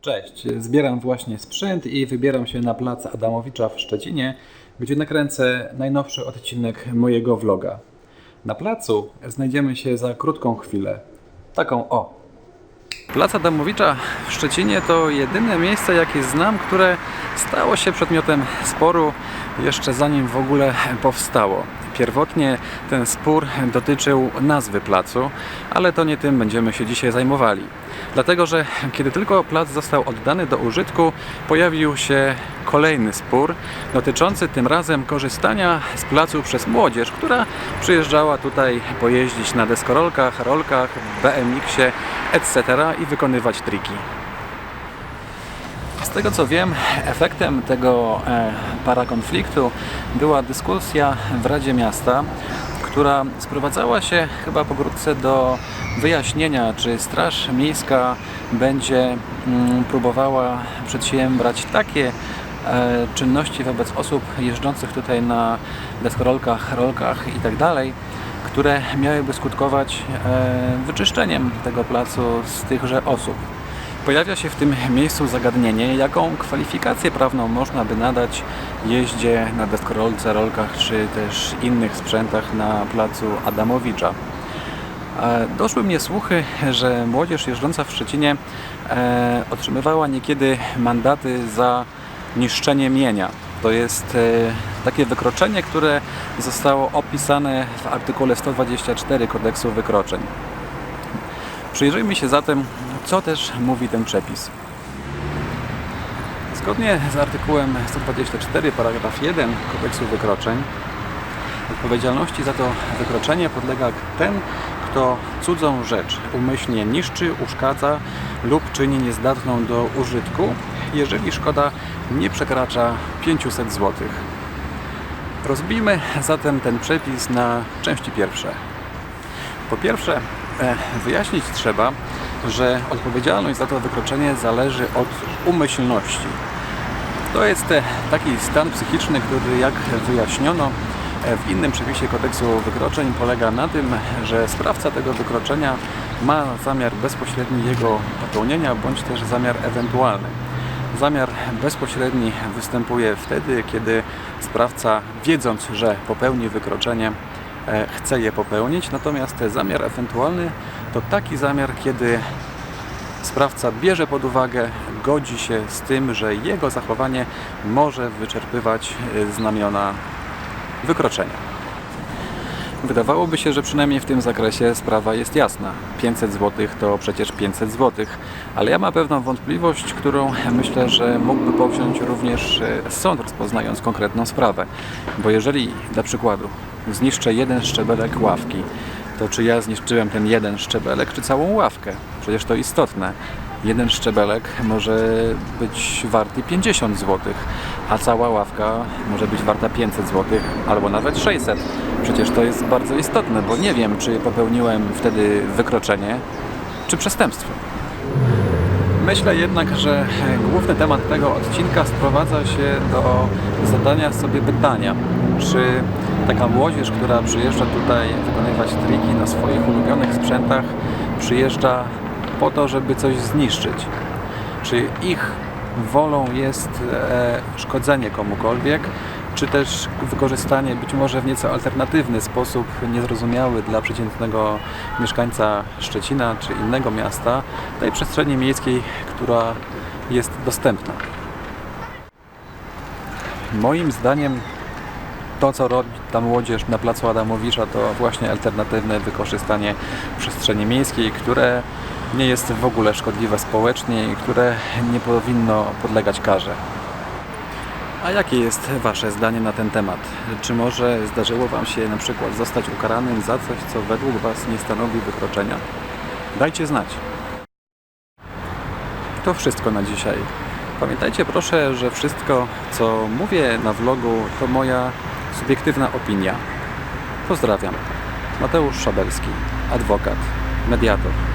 Cześć, zbieram właśnie sprzęt i wybieram się na plac Adamowicza w Szczecinie, gdzie nakręcę najnowszy odcinek mojego vloga. Na placu znajdziemy się za krótką chwilę. Taką o. Plac Adamowicza w Szczecinie to jedyne miejsce, jakie znam, które stało się przedmiotem sporu jeszcze zanim w ogóle powstało. Pierwotnie ten spór dotyczył nazwy placu, ale to nie tym będziemy się dzisiaj zajmowali. Dlatego, że kiedy tylko plac został oddany do użytku, pojawił się kolejny spór dotyczący tym razem korzystania z placu przez młodzież, która przyjeżdżała tutaj pojeździć na deskorolkach, rolkach, BMX-ie, etc. i wykonywać triki. Z tego co wiem, efektem tego e, parakonfliktu była dyskusja w Radzie Miasta, która sprowadzała się chyba pokrótce do wyjaśnienia, czy Straż Miejska będzie mm, próbowała przedsiębrać takie e, czynności wobec osób jeżdżących tutaj na deskorolkach, rolkach itd., które miałyby skutkować e, wyczyszczeniem tego placu z tychże osób. Pojawia się w tym miejscu zagadnienie, jaką kwalifikację prawną można by nadać jeździe na deskorolce, rolkach czy też innych sprzętach na placu Adamowicza. E, Doszły mnie słuchy, że młodzież jeżdżąca w Szczecinie e, otrzymywała niekiedy mandaty za niszczenie mienia. To jest e, takie wykroczenie, które zostało opisane w artykule 124 kodeksu wykroczeń. Przyjrzyjmy się zatem, co też mówi ten przepis. Zgodnie z artykułem 124 paragraf 1 kodeksu wykroczeń odpowiedzialności za to wykroczenie podlega ten, kto cudzą rzecz umyślnie niszczy, uszkadza lub czyni niezdatną do użytku, jeżeli szkoda nie przekracza 500 zł. Rozbijmy zatem ten przepis na części pierwsze. Po pierwsze, wyjaśnić trzeba, że odpowiedzialność za to wykroczenie zależy od umyślności. To jest e, taki stan psychiczny, który jak wyjaśniono e, w innym przepisie kodeksu wykroczeń polega na tym, że sprawca tego wykroczenia ma zamiar bezpośredni jego popełnienia bądź też zamiar ewentualny. Zamiar bezpośredni występuje wtedy, kiedy sprawca wiedząc, że popełni wykroczenie, e, chce je popełnić, natomiast zamiar ewentualny to taki zamiar, kiedy sprawca bierze pod uwagę, godzi się z tym, że jego zachowanie może wyczerpywać e, znamiona wykroczenia. Wydawałoby się, że przynajmniej w tym zakresie sprawa jest jasna. 500 zł to przecież 500 zł, ale ja mam pewną wątpliwość, którą myślę, że mógłby powziąć również e, sąd rozpoznając konkretną sprawę. Bo jeżeli dla przykładu zniszczę jeden szczebelek ławki, to czy ja zniszczyłem ten jeden szczebelek, czy całą ławkę? Przecież to istotne. Jeden szczebelek może być warty 50 zł, a cała ławka może być warta 500 zł albo nawet 600. Przecież to jest bardzo istotne, bo nie wiem, czy popełniłem wtedy wykroczenie, czy przestępstwo. Myślę jednak, że główny temat tego odcinka sprowadza się do zadania sobie pytania, czy taka młodzież, która przyjeżdża tutaj wykonywać triki na swoich ulubionych sprzętach, przyjeżdża po to, żeby coś zniszczyć. Czy ich wolą jest e, szkodzenie komukolwiek, czy też wykorzystanie być może w nieco alternatywny sposób, niezrozumiały dla przeciętnego mieszkańca Szczecina czy innego miasta, tej przestrzeni miejskiej, która jest dostępna. Moim zdaniem to, co robi ta młodzież na placu Adamowicza, to właśnie alternatywne wykorzystanie przestrzeni miejskiej, które nie jest w ogóle szkodliwe społecznie i które nie powinno podlegać karze. A jakie jest Wasze zdanie na ten temat? Czy może zdarzyło Wam się na przykład zostać ukaranym za coś, co według Was nie stanowi wykroczenia? Dajcie znać. To wszystko na dzisiaj. Pamiętajcie proszę, że wszystko, co mówię na vlogu, to moja subiektywna opinia. Pozdrawiam. Mateusz Szabelski, adwokat, mediator.